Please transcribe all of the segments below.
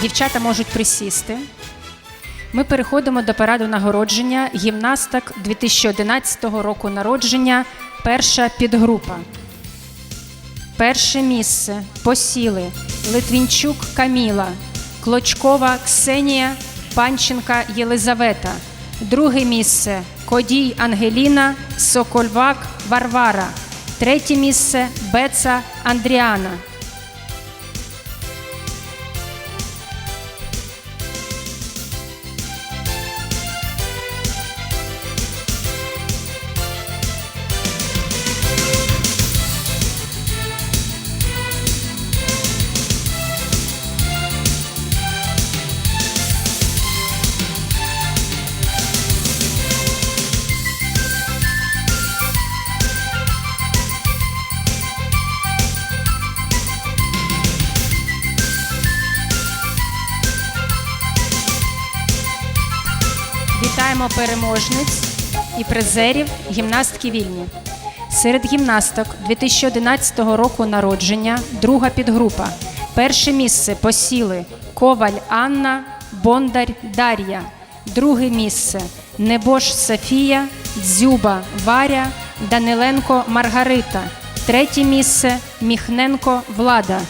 Дівчата можуть присісти. Ми переходимо до параду нагородження гімнасток 2011 року народження. Перша підгрупа. Перше місце посіли Литвінчук Каміла, Клочкова Ксенія, Панченка Єлизавета. Друге місце Кодій Ангеліна, Сокольвак Варвара. Третє місце Беца Андріана. Вітаємо переможниць і призерів гімнастки вільні. Серед гімнасток 2011 року народження, друга підгрупа. Перше місце посіли Коваль Анна, Бондар Дар'я. Друге місце Небош Софія, Дзюба Варя, Даниленко Маргарита. Третє місце Міхненко Влада.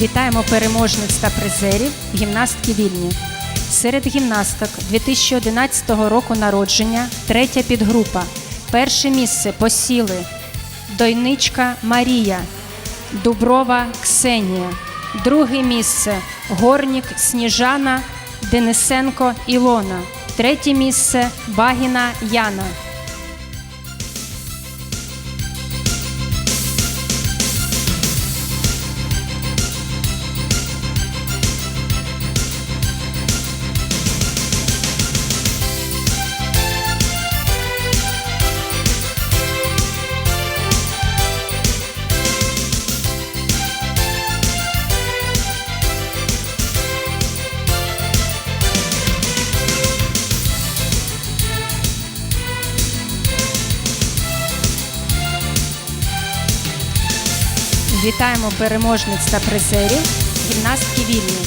Вітаємо переможниць та призерів гімнастки вільні. Серед гімнасток 2011 року народження, третя підгрупа. Перше місце посіли Дойничка Марія, Дуброва Ксенія. Друге місце Горнік Сніжана, Денисенко Ілона. Третє місце Багіна Яна. Вітаємо переможниць та призерів гімнастки вільні.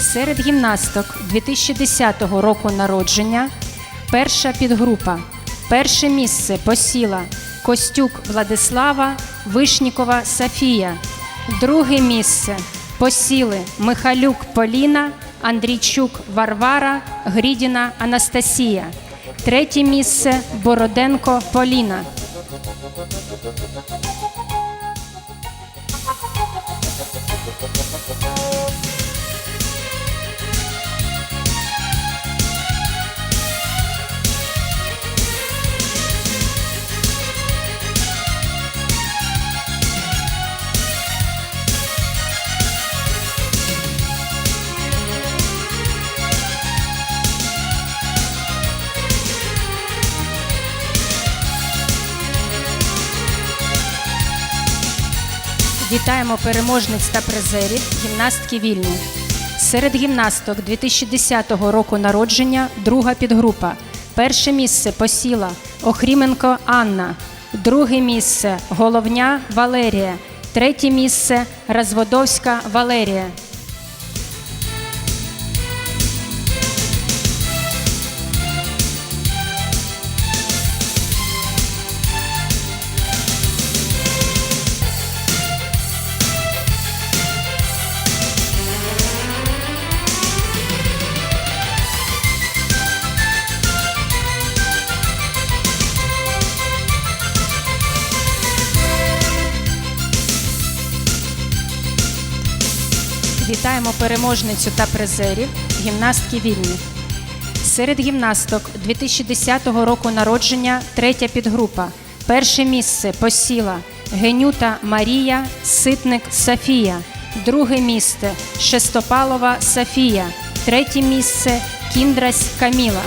Серед гімнасток 2010 року народження. Перша підгрупа. Перше місце посіла Костюк Владислава, Вишнікова Софія. Друге місце посіли Михалюк Поліна, Андрійчук Варвара, Грідіна Анастасія. Третє місце Бороденко Поліна. Вітаємо переможниць та призерів гімнастки вільні. Серед гімнасток 2010 року народження, друга підгрупа. Перше місце посіла Охріменко Анна, друге місце Головня Валерія, третє місце Розводовська Валерія. Вітаємо переможницю та призерів гімнастки вільні. Серед гімнасток 2010 року народження третя підгрупа. Перше місце посіла Генюта Марія, Ситник Софія. Друге місце Шестопалова Софія. Третє місце Кіндрась Каміла.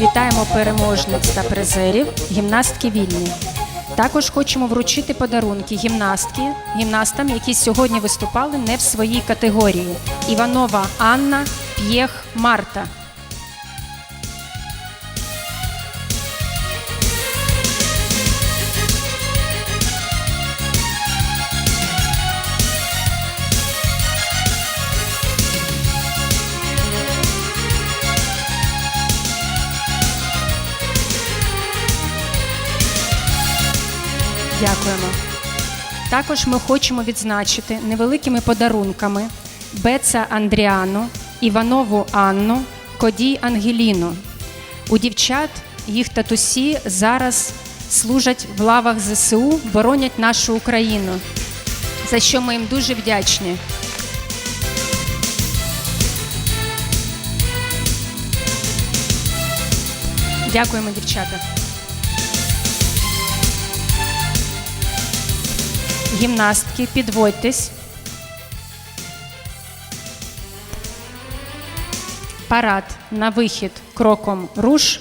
Вітаємо переможниць та призерів гімнастки вільні. Також хочемо вручити подарунки гімнастки, гімнастам, які сьогодні виступали не в своїй категорії. Іванова Анна, П'єх Марта. Дякуємо. Також ми хочемо відзначити невеликими подарунками Беца Андріану, Іванову Анну, Кодій Ангеліну. У дівчат їх татусі зараз служать в лавах ЗСУ, боронять нашу Україну, за що ми їм дуже вдячні. Дякуємо, дівчата. Гімнастки, підводьтесь. Парад на вихід кроком руш